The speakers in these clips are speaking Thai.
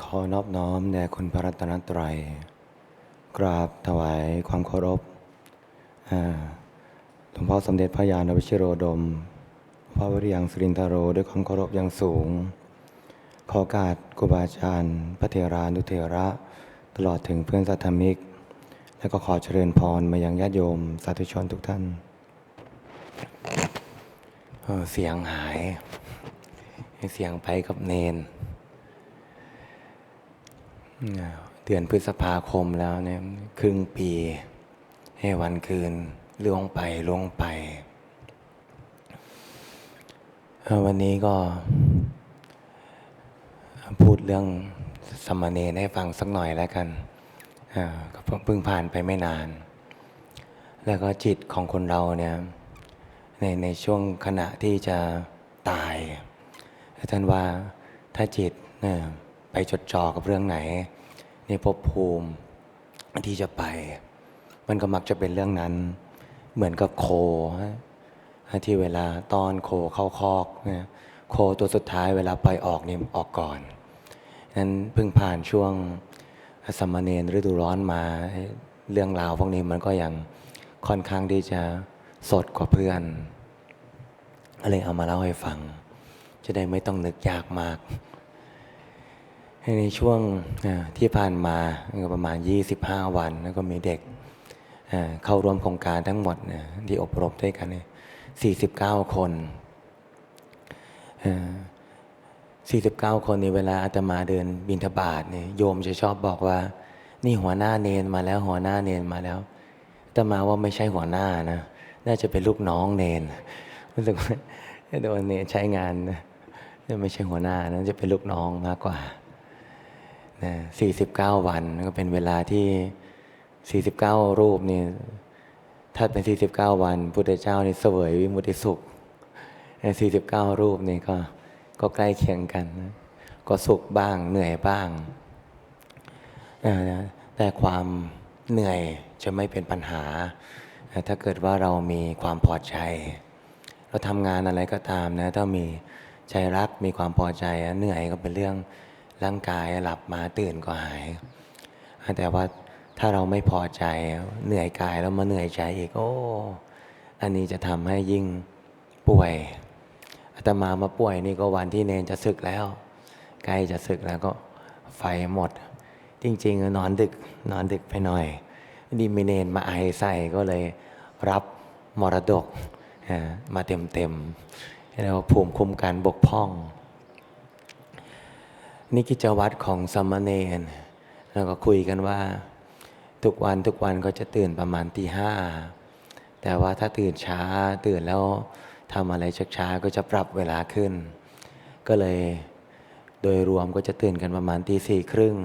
ขอนอบน้อมแด่คุณพระรัตนตรัย กราบถวายความเคารพหลวงพ่อสมเด็จพระยาณวชิโรดม พระวริยังสุรินทโรด้วยความเคารพอย่างสูง ขอโอกาสครูบาอาจารย์พระเถรานุเถระ ตลอดถึงเพื่อนสัตธมิก และก็ขอเจริญพรมายังญาติโยมสาธุชนทุกท่านเอ่อเสียงหาย เสียงไปกับเนน เดือนพฤษภาคมแล้วเนี่ยครึ่งปี ให้วันคืนล่วงไปล่วงไป วันนี้ก็ พูดเรื่องสมณเณรให้ฟังสักหน่อยแล้วกันก็เพิ่งผ่านไปไม่นาน แล้วก็จิตของคนเราเนี่ยในในช่วงขณะที่จะตายท่านว่าถ้าจิตไปจดจ่อกับเรื่องไหน ในภพภูมิที่จะไป มันก็มักจะเป็นเรื่องนั้น เหมือนกับโคที่เวลาตอนโคเข้าคอกนี่ยโคตัวสุดท้ายเวลาไปออกนี่ออกก่อนนั้นเพิ่งผ่านช่วงสมมเณรฤดูร้อนมาเรื่องราวพวกนี้มันก็ยังค่อนข้างที่จะสดกว่าเพื่อนก็เลยเอามาเล่าให้ฟัง จะได้ไม่ต้องนึกยากมาก ในช่วงที่ผ่านมาประมาณ 25 วันแล้วก็มีเด็กเข้าร่วมโครงการทั้งหมดที่อบรมด้วยกันเนี่ย49 คนอ่า49 คนในเวลาอาตมาเดินบินทบาทเนี่ยโยมจะชอบบอกว่า นี่หัวหน้าเนนมาแล้วหัวหน้าเนนมาแล้วอาตมาว่าไม่ใช่หัวหน้านะน่าจะเป็นลูกน้องเนนรู้สึกว่าโดนเนนใช้งานนะไม่ใช่หัวหน้านะจะเป็นลูกน้องมากกว่า 49 วันก็เป็นเวลาที่ 49 รูปนี่ถ้าเป็น 49 วันพุทธเจ้านี่เสวยวิมุติสุขใน49 รูปนี่ก็ก็ใกล้เคียงกัน ก็สุขบ้างเหนื่อยบ้าง แต่ความเหนื่อยจะไม่เป็นปัญหา ถ้าเกิดว่าเรามีความพอใจ เราทำงานอะไรก็ตามนะ ถ้ามีใจรักมีความพอใจ เหนื่อยก็เป็นเรื่อง ร่างกายหลับมาตื่นก็หาย แต่ว่าถ้าเราไม่พอใจเหนื่อยกายแล้วมาเหนื่อยใจอีกโอ้ อันนี้จะทำให้ยิ่งป่วยอาตมามาป่วยนี่ก็วันที่เนนจะศึกแล้วใกล้จะศึกแล้วก็ไฟหมด จริง ๆ นอนดึกนอนดึกไปหน่อย ดีมีเนนมาไอใส่ก็เลยรับมรดกมาเต็มๆแล้วภูมิคุ้มกันบกพร่อง นี่กิจวัตรของสามเณรแล้วก็คุยกันว่า ทุกวันทุกวันก็จะตื่นประมาณตีห้าแต่ว่าถ้าตื่นช้าตื่นแล้วทำอะไรช้าๆก็จะปรับเวลาขึ้น ก็เลยโดยรวมก็จะตื่นกันประมาณตีสี่ครึ่ง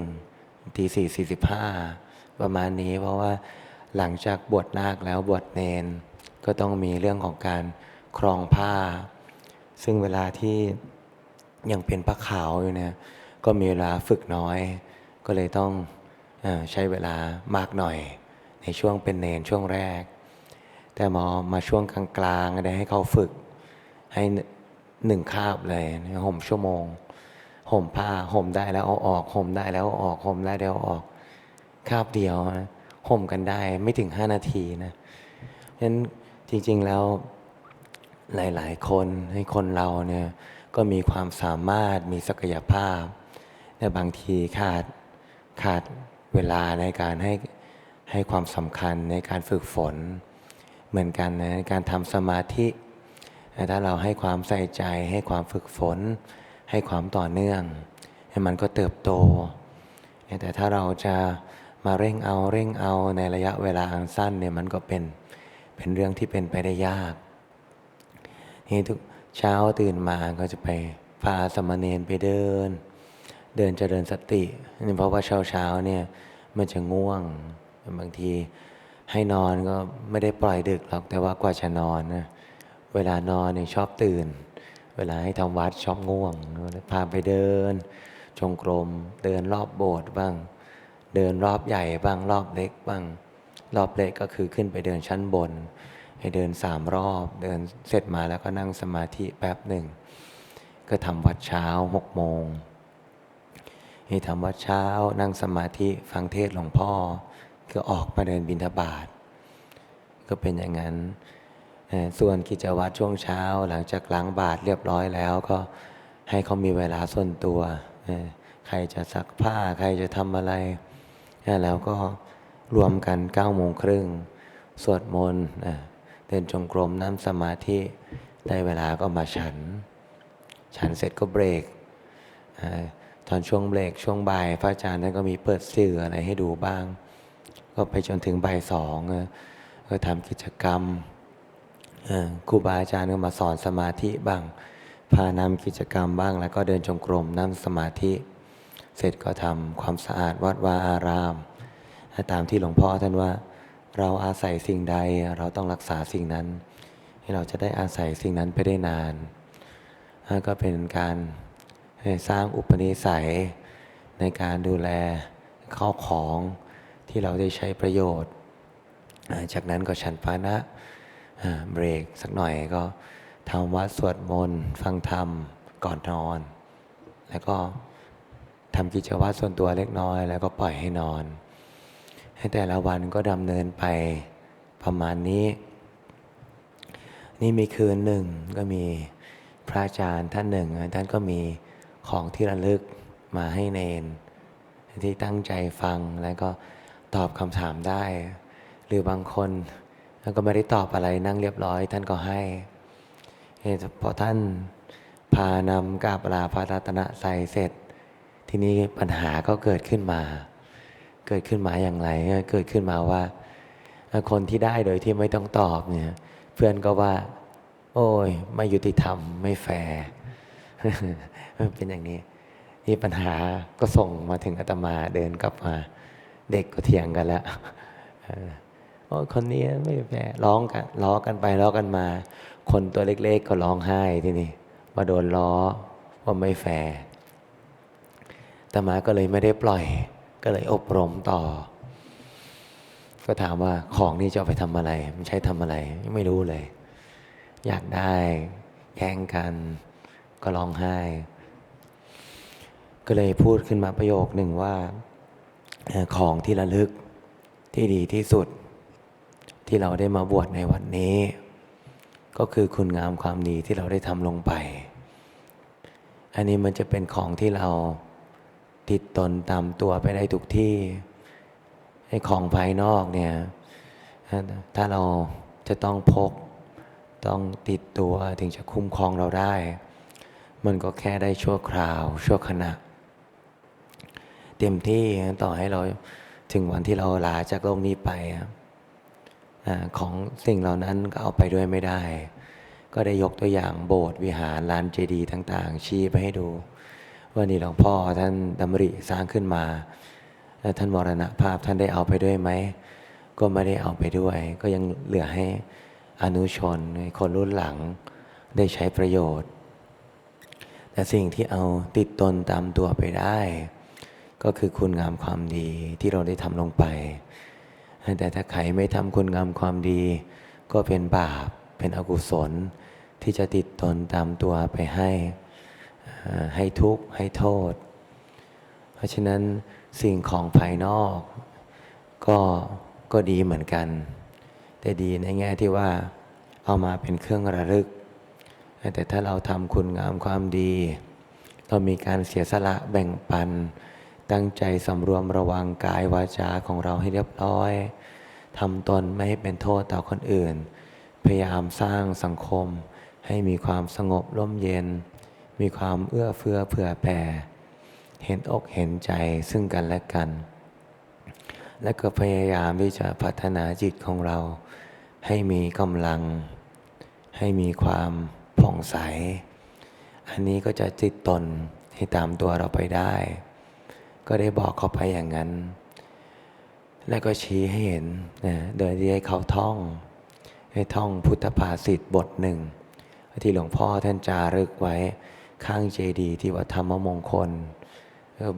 ตีสี่สี่สิบห้าประมาณนี้เพราะว่าหลังจากบวชนาคแล้วบวชเนน ก็ต้องมีเรื่องของการครองผ้า ซึ่งเวลาที่ยังเป็นพระขาวอยู่เนี่ย ก็มีเวลาฝึกน้อย ก็เลยต้องออใช้เวลามากหน่อย ในช่วงเป็นเนนช่วงแรก แต่หมอมาช่วงกลางๆได้ให้เขาฝึก ให้หนึ่งคาบเลยห่มชั่วโมงห่มผ้าห่มได้แล้วเอาออกห่มได้แล้วเอาออกห่มได้แล้วเอาออกคาบเดียวนะห่มกันได้ไม่ถึงห้านาทีนะเพราะฉะนั้นจริง ๆแล้วหลาย ๆ คนให้คนเราเนี่ยก็มีความสามารถมีศักยภาพ แต่บางทีขาดขาดเวลาในการให้ให้ความสำคัญในการฝึกฝน เหมือนกันนะการทำสมาธิ ถ้าเราให้ความใส่ใจให้ความฝึกฝน ให้ความต่อเนื่อง ให้มันก็เติบโต แต่ถ้าเราจะมาเร่งเอาเร่งเอาในระยะเวลาอันสั้นเนี่ยมันก็เป็นเป็นเรื่องที่เป็นไปได้ยากนี่ทุกเช้าตื่นมาก็จะไปพาสมณเณรไปเดิน เดินเจริญสตินี่เพราะว่าเช้าเช้าเนี่ยมันจะง่วงบางทีให้นอนก็ไม่ได้ปล่อยดึกหรอกแต่ว่ากว่าจะนอนนะเวลานอนเนี่ยชอบตื่น เวลาให้ทำวัดชอบง่วงพาไปเดินจงกรมเดินรอบโบสถ์บ้าง เดินรอบใหญ่บ้างรอบเล็กบ้าง รอบเล็กก็คือขึ้นไปเดินชั้นบน ให้เดินสามรอบ เดินเสร็จมาแล้วก็นั่งสมาธิแป๊บหนึ่ง ก็ทำวัดเช้าหกโมง มีทำวัดเช้านั่งสมาธิฟังเทศหลวงพ่อ ก็ออกมาเดินบิณฑบาตก็เป็นอย่างนั้น ส่วนกิจวัตรช่วงเช้าหลังจากล้างบาตรเรียบร้อยแล้วก็ให้เขามีเวลาส่วนตัว ใครจะซักผ้าใครจะทำอะไร แล้วก็รวมกัน9ก้าโมงครึ่งสวดมนต์เดินจงกรมนั่งสมาธิได้เวลาก็มาฉัน ฉันเสร็จก็เบรก ตอนช่วงเบรกช่วงบ่าย พระอาจารย์ท่านก็มีเปิดสื่ออะไรให้ดูบ้าง ก็ไปจนถึงบ่ายสองก็ทำกิจกรรมครูบาอาจารย์ก็มาสอนสมาธิบ้าง พานำกิจกรรมบ้าง แล้วก็เดินจงกรมนั่งสมาธิ เสร็จก็ทำความสะอาดวัดวาอาราม ตามที่หลวงพ่อท่านว่า เราอาศัยสิ่งใดเราต้องรักษาสิ่งนั้น ให้เราจะได้อาศัยสิ่งนั้นไปได้นานาก็เป็นการ สร้างอุปนิสัยในการดูแลข้าวของที่เราได้ใช้ประโยชน์ จากนั้นก็ฉันพานะอ่าเบรกสักหน่อยก็ทำวัดสวดมนต์ฟังธรรมก่อนนอน แล้วก็ทำกิจวัตรส่วนตัวเล็กน้อย แล้วก็ปล่อยให้นอน ให้แต่ละวันก็ดำเนินไปประมาณนี้ นี่มีคืนหนึ่งก็มีพระอาจารย์ท่านหนึ่ง ท่านก็มี ของที่ระลึกมาให้เนน ที่ตั้งใจฟังแล้วก็ตอบคำถามได้ หรือบางคนท่านก็ไม่ได้ตอบอะไรนั่งเรียบร้อย ท่านก็ให้พอท่านพานำกราบลาพระรัตนใส่เสร็จ ทีนี้ปัญหาก็เกิดขึ้นมา เกิดขึ้นมาอย่างไรเกิดขึ้นมาว่า คนที่ได้โดยที่ไม่ต้องตอบเนี่ย เพื่อนก็ว่า โอ้ยไม่ยุติธรรมไม่แฟร์ เป็นอย่างนี้นี่ปัญหาก็ส่งมาถึงอาตมาเดินกลับมา เด็กก็เถียงกันแล้วโอ้คนนี้ไม่แฟร์ร้องกันล้อกันไปล้อกันมา คนตัวเล็ก ๆ ก็ร้องไห้ที่นี้มาโดนล้อว่าไม่แฟร์อาตมาก็เลยไม่ได้ปล่อย ก็เลยอบรมต่อ ก็ถามว่าของนี่จะเอาไปทำอะไร มันใช้ทำอะไร ไม่รู้เลย อยากได้แย่งกัน ก็ร้องไห้ ก็เลยพูดขึ้นมาประโยคหนึ่งว่าของที่ระลึกที่ดีที่สุด ที่เราได้มาบวชในวันนี้ ก็คือคุณงามความดีที่เราได้ทำลงไป อันนี้มันจะเป็นของที่เราติดตนตามตัวไปได้ทุกที่ไอ้ของภายนอกเนี่ยถ้าเราจะต้องพกต้องติดตัวถึงจะคุ้มครองเราได้ มันก็แค่ได้ชั่วคราว ชั่วขณะ เต็มที่ต่อให้เราถึงวันที่เราลาจากโลกนี้ไปอของสิ่งเหล่านั้นก็เอาไปด้วยไม่ได้ ก็ได้ยกตัวอย่างโบสถ์วิหารลานเจดีย์ต่าง ๆ ชี้ไปให้ดู ว่านี่หลวงพ่อท่านดำริสร้างขึ้นมาแล้วท่านมรณภาพท่านได้เอาไปด้วยไหม ก็ไม่ได้เอาไปด้วย ก็ยังเหลือให้อนุชนคนรุ่นหลังได้ใช้ประโยชน์ แต่สิ่งที่เอาติดตนตามตัวไปได้ ก็คือคุณงามความดีที่เราได้ทำลงไป แต่ถ้าใครไม่ทำคุณงามความดี ก็เป็นบาปเป็นอกุศล ที่จะติดตนตามตัวไปให้ให้ทุกข์ให้โทษ เพราะฉะนั้นสิ่งของภายนอก ก็ก็ดีเหมือนกัน แต่ดีในแง่ที่ว่าเอามาเป็นเครื่องระลึก แต่ถ้าเราทำคุณงามความดี เรามีการเสียสละแบ่งปัน ตั้งใจสำรวมระวังกายวาจาของเราให้เรียบร้อยทำตนไม่ให้เป็นโทษต่อคนอื่น พยายามสร้างสังคม ให้มีความสงบร่มเย็น มีความเอื้อเฟื้อเผื่อแผ่ เห็นอกเห็นใจซึ่งกันและกัน และก็พยายามที่จะพัฒนาจิตของเรา ให้มีกำลัง ให้มีความ ผ่องใส อันนี้ก็จะจิตตนให้ตามตัวเราไปได้ ก็ได้บอกเขาไปอย่างนั้น แล้วก็ชี้ให้เห็นนะโดยที่ให้เขาท่อง ให้ท่องพุทธภาษิตบทหนึ่ง ที่หลวงพ่อท่านจารึกไว้ข้างเจดีย์ที่วัดธรรมมงคล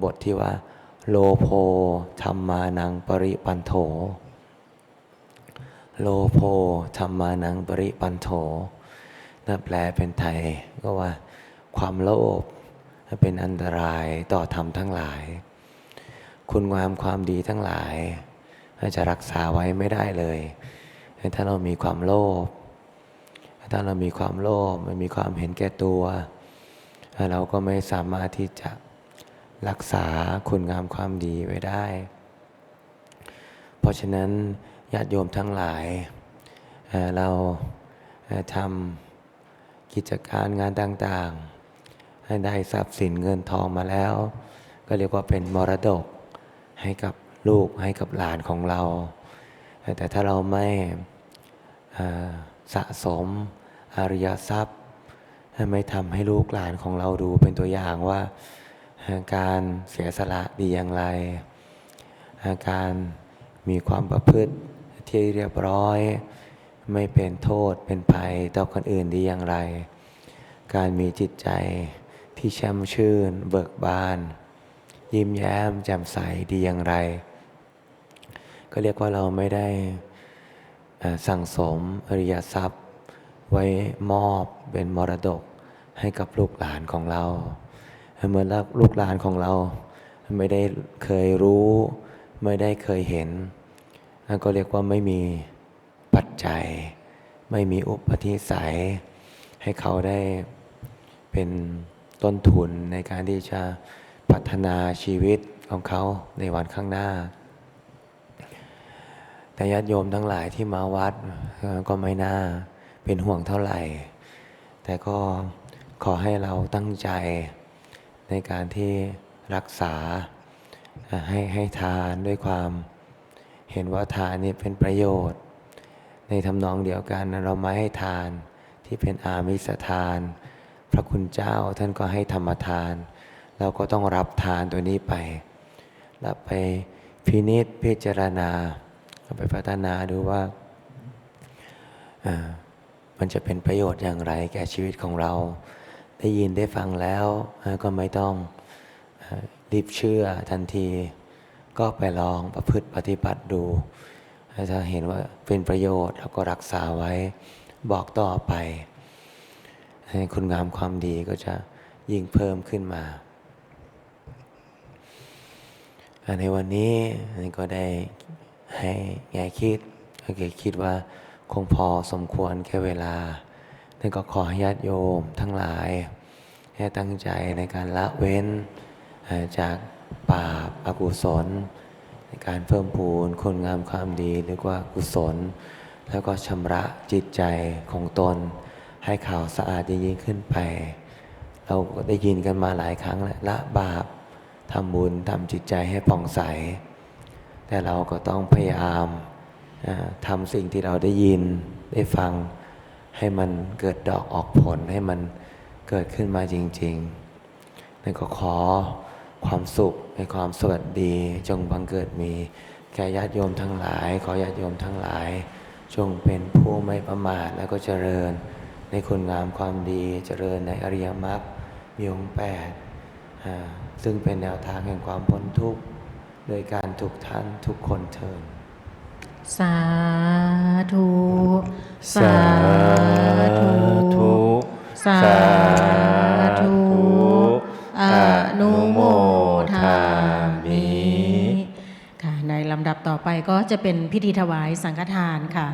บทที่ว่าโลโพธรรมานังปริปันโถ โลโพธรรมานังปริปันโถ นั่นแปลเป็นไทยก็ว่าความโลภเป็นอันตรายต่อธรรมทั้งหลาย คุณงามความดีทั้งหลายจะรักษาไว้ไม่ได้เลย ถ้าเรามีความโลภถ้าเรามีความโลภไม่มีความเห็นแก่ตัว เราก็ไม่สามารถที่จะรักษาคุณงามความดีไว้ได้ เพราะฉะนั้นญาติโยมทั้งหลายเราทำ กิจการงานต่างๆ ให้ได้ทรัพย์สินเงินทองมาแล้ว ก็เรียกว่าเป็นมรดกให้กับลูกให้กับหลานของเรา แต่ถ้าเราไม่สะสมอริยทรัพย์ไม่ทำให้ลูกหลานของเราดูเป็นตัวอย่างว่าการเสียสละดีอย่างไร การมีความประพฤติที่เรียบร้อย ไม่เป็นโทษเป็นภัยต่อคนอื่นดีอย่างไร การมีจิตใจที่แช่มชื่น เบิกบาน ยิ้มแย้มแจ่มใสดีอย่างไร ก็เรียกว่าเราไม่ได้สั่งสมอริยทรัพย์ ไว้มอบเป็นมรดกให้กับลูกหลานของเราเหมือนลูกหลานของเราไม่ได้เคยรู้ ไม่ได้เคยเห็นนั่นก็เรียกว่าไม่มี ปัจจัย ไม่มีอุปนิสัย ให้เขาได้เป็นต้นทุนในการที่จะพัฒนาชีวิตของเขาในวันข้างหน้า แต่ญาติโยมทั้งหลายที่มาวัดก็ไม่น่าเป็นห่วงเท่าไหร่ แต่ก็ขอให้เราตั้งใจในการที่รักษาให้ให้ทานด้วยความเห็นว่าทานนี่เป็นประโยชน์ ในทำนองเดียวกันเราไม่ให้ทานที่เป็นอามิสทาน พระคุณเจ้าท่านก็ให้ธรรมทาน เราก็ต้องรับทานตัวนี้ไปรับไปพินิษพิจารณาเอาไปพัฒนาดูว่ามันจะเป็นประโยชน์อย่างไรแก่ชีวิตของเรา ได้ยินได้ฟังแล้วก็ไม่ต้องรีบเชื่อทันที ก็ไปลองประพฤติปฏิบัติดู ถ้าเห็นว่าเป็นประโยชน์เราก็รักษาไว้บอกต่อไปให้คุณงามความดีก็จะยิ่งเพิ่มขึ้นมา ในวันนี้ก็ได้ให้แง่คิดก็คือคิดว่าคงพอสมควรแค่เวลานั่นก็ขอให้ญาติโยมทั้งหลาย ให้ตั้งใจในการละเว้นจากบาปอากุศล ในการเพิ่มพูนคุณงามความดีหรือว่ากุศล แล้วก็ชำระจิตใจของตน ให้ขาวสะอาดยิ่งขึ้นไป เราก็ได้ยินกันมาหลายครั้งแล้วละบาปทำบุญทำจิตใจให้ผ่องใส แต่เราก็ต้องพยายามทำสิ่งที่เราได้ยินได้ฟัง ให้มันเกิดดอกออกผลให้มันเกิดขึ้นมาจริงๆนั่นก็ขอ ความสุขในความสวัสดีจงบังเกิดมีแก่ญาติโยมทั้งหลาย ขอญาติโยมทั้งหลาย จงเป็นผู้ไม่ประมาทแล้วก็เจริญ ในคุณงามความดีเจริญในอริยมรรคมีองค์แปดอ่าซึ่งเป็นแนวทางแห่งความพ้นทุกข์โดยการทุกท่านทุกคนเทินสาธุ สาธุ สาธุ ลำดับต่อไปก็จะเป็นพิธีถวายสังฆทานค่ะ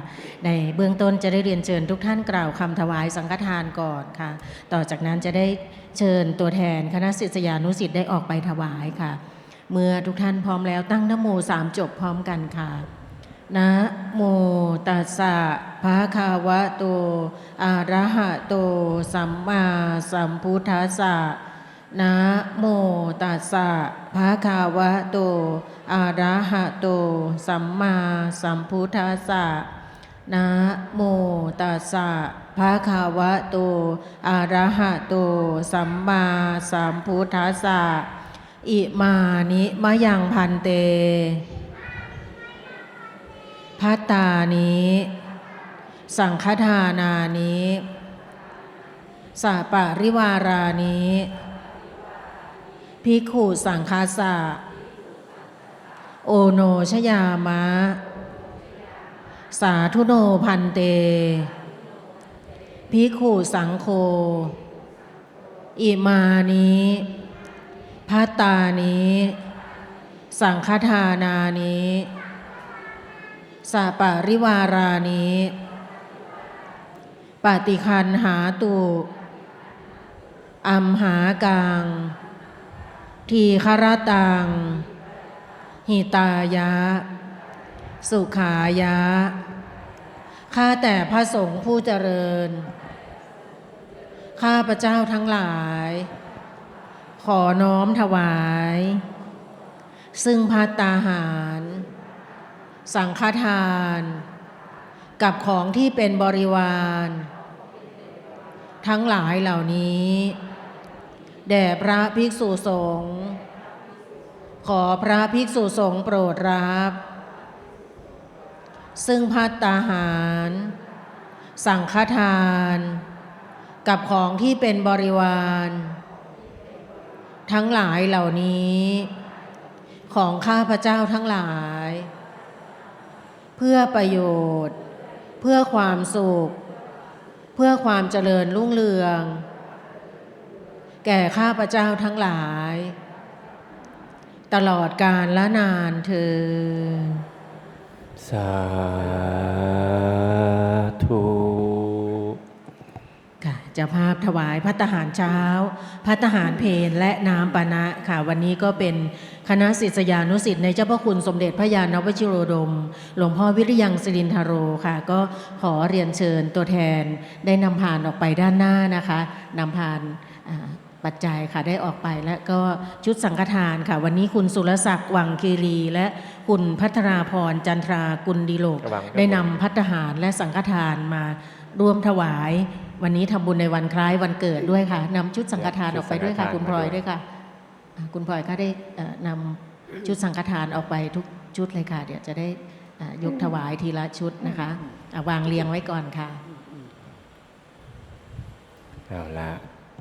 ในเบื้องต้นจะได้เรียนเชิญทุกท่านกล่าวคำถวายสังฆทานก่อนค่ะ ต่อจากนั้นจะได้เชิญตัวแทนคณะศิษยานุศิษย์ได้ออกไปถวายค่ะ เมื่อทุกท่านพร้อมแล้วตั้งนโมสามจบพร้อมกันค่ะนะโมตัสสะภะคะวะโตอะระหะโตสัมมาสัมพุทธัสสะ นะโมตัสสะภะคะวะโต อะระหะโต สัมมาสัมพุทธัสสะนะโมตัสสะภะคะวะโต อะระหะโต สัมมาสัมพุทธัสสะ อิมานิมะยังพันเต พัตตานี้ สังฆทานานี้สาปะริวารานี้ ภิกขุสังคาสะ โอโนชยามะ สาธุโนพันเต ภิกขุสังโฆอิมานิพัตตานิสังฆทานานิสัปาริวารานิปฏิคันหาตุอัมหากัง ทีคารตัง หิตายะ สุขายะ ข้าแต่พระสงฆ์ผู้เจริญ ข้าพระเจ้าทั้งหลาย ขอน้อมถวาย ซึ่งพัตตาหาร สังฆทาน กับของที่เป็นบริวาร ทั้งหลายเหล่านี้ แด่พระภิกษุสงฆ์ขอพระภิกษุสงฆ์โปรดรับ ซึ่งพัตตาหาร สังฆทาน กับของที่เป็นบริวาร ทั้งหลายเหล่านี้ ของข้าพระเจ้าทั้งหลาย เพื่อประโยชน์ เพื่อความสุข เพื่อความเจริญรุ่งเรือง แก่ข้าพระเจ้าทั้งหลาย ตลอดกาลและนานเธอญสาธุค่ะเจ้าภาพถวายพัตตาหารเช้า พัตตาหารเพลและน้ำปานะค่ะ วันนี้ก็เป็นคณะศิษยานุศิษย์ในเจ้าพระคุณสมเด็จพระยาณวชิโรดม หลวงพ่อวิริยังสิรินทโรค่ะ ก็ขอเรียนเชิญตัวแทนได้นำผ่านออกไปด้านหน้านะคะนำผ่านอ่า ปัจจัยค่ะได้ออกไปและก็ชุดสังฆทานค่ะ วันนี้คุณสุรศักดิ์วังคีรี และคุณพัทราพรจันทรากุลดีโลกระวังครับได้นำพัตตาหารและสังฆทานมาร่วมถวาย วันนี้ทำบุญในวันคล้ายวันเกิดด้วยค่ะนำชุดสังฆทานออกไปด้วยค่ะ คุณพลอยด้วยค่ะอ่าคุณพลอยก็ได้เอ่อนำชุดสังฆทานออกไปทุกชุดเลยค่ะ เดี๋ยวจะได้อ่ายกถวายทีละชุดนะคะอ่าวางเรียงไว้ก่อนค่ะเอาละ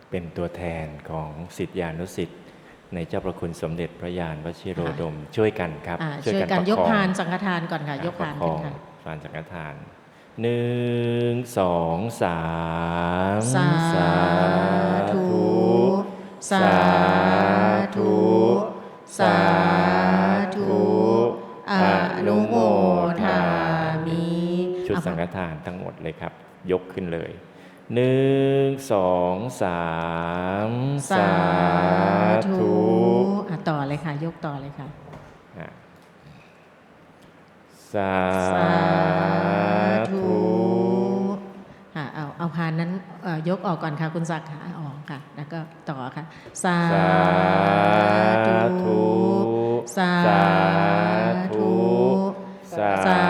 เป็นตัวแทนของสิทธิานุสิทธิ์ในเจ้าประคุณสมเด็จพระยานวชิโรดม ช่วยกันครับอ่าช่วยกันประยกคองพานสังฆทานก่อนค่ะ ยกพานประคขึ้อนงค่ะพานสังฆทานหนึ่งสองสามสาธุ สาธุ สาธุอนุโมทามิชุดสังฆทานทั้งหมดเลยครับ ยกขึ้นเลย หนึ่งสองสามสาธุอะต่อเลยค่ะ ยกต่อเลยค่ะอะสาสาธุธุค่ะเอาเอาพานนั้นเอ่อยกออกก่อนค่ะ คุณศักดิ์ค่ะออกค่ะ แล้วก็ต่อค่ะ สาสาธุ สาธุ สา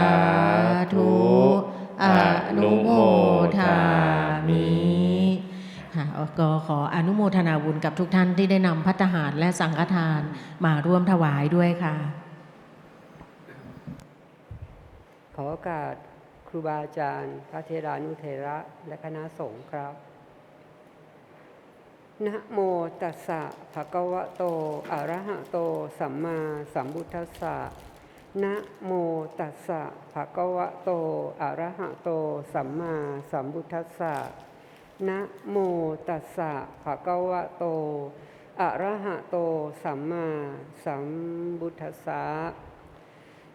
ก็ขออนุโมทนาบุญกับทุกท่านที่ได้นำพัตตาหารและสังฆทานมาร่วมถวายด้วยค่ะ ขอโอกาสครูบาอาจารย์ พระเทรานุเทระและคณะสงฆ์ครับนะโมตัสสะภะคะวะโต อะระหะโต สัมมาสัมพุทธัสสะนะโมตัสสะภะคะวะโต อะระหะโต สัมมาสัมพุทธัสสะ นะโมตัสสะภะคะวะโต อะระหะโต สัมมาสัมพุทธัสสะ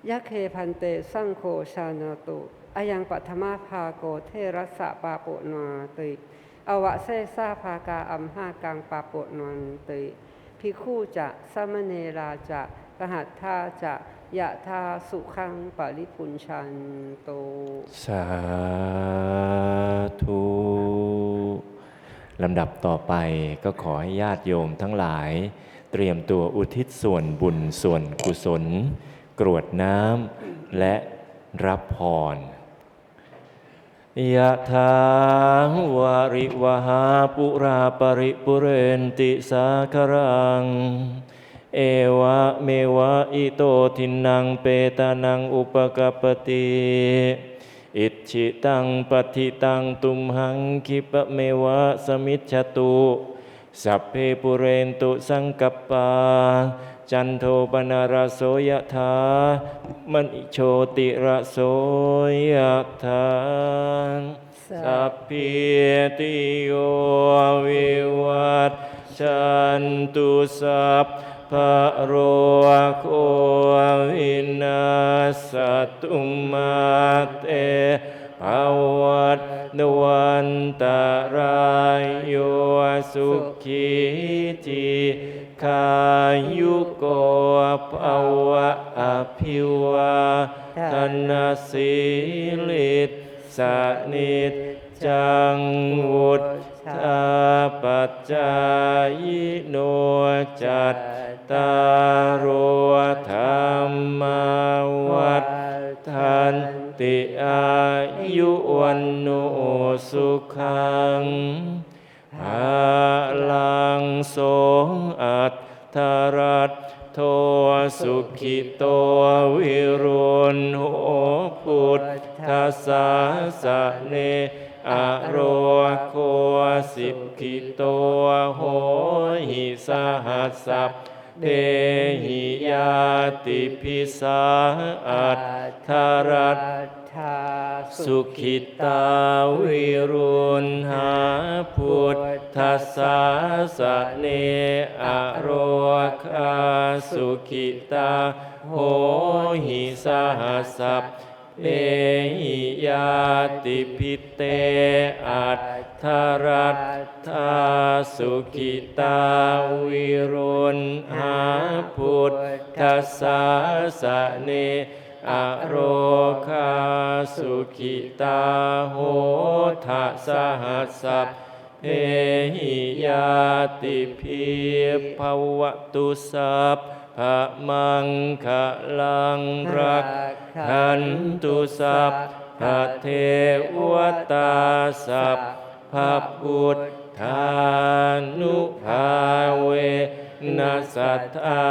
ยะเคพันเตสังโฆชานาตุอายังปัทมาภาโกเทรัสสะปาปุนาติอวะเซซาภากาอัมหากังปาปุนนติ พิคู่จะสมเนราจะกหัตถาจะ ยะทาสุขังปริปุญชันโต สาธุลำดับต่อไปก็ขอให้ญาติโยมทั้งหลาย เตรียมตัวอุทิศส่วนบุญส่วนกุศล กรวดน้ำและรับพรยะถาวาริวหาปุราปริปุเรนติสาครัง เอวะเมวะอิโตทินังเปตานังอุปกปปติอิชิตังปฏิตังตุมหังคิปะเมวะสมิจฉตุสัพเพปุเรนตุสังกปา จันโทปนารโสยถามณิโชติระโสยถาสัพพิติโยวิวัตชันตุสัพ พะโรโควินาสตุมาเตภวัตวันตารายโยสุขีจิขายุโกภวะอภิวาทนาสิลิตสนิจจังวุฒาปัจจายโนจัตตารโอธรรมวัฏทันติอายุวันโนสุขังภาลังโสอัตถรัตโทสุขิโต สสัพเทหิยาติพิสาอัตถรัตทาสุขิตาวิรุณหาพุทธสาสะเนอโรคาสุขิตาโหหิสหัสสัพเต พิเตอัตถรัตถาสุขิตาวิรุณหาพุทธสาสะเนอโรคาสุขิตาโหทะสหัสสัพเพหิยาติพีภวตุสัพพะมังคะลังรักขันตุสัพ พะเทวตาสัพพะพุทธานุภาเวนัสัทธา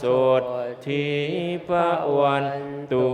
สดทิพวันตุ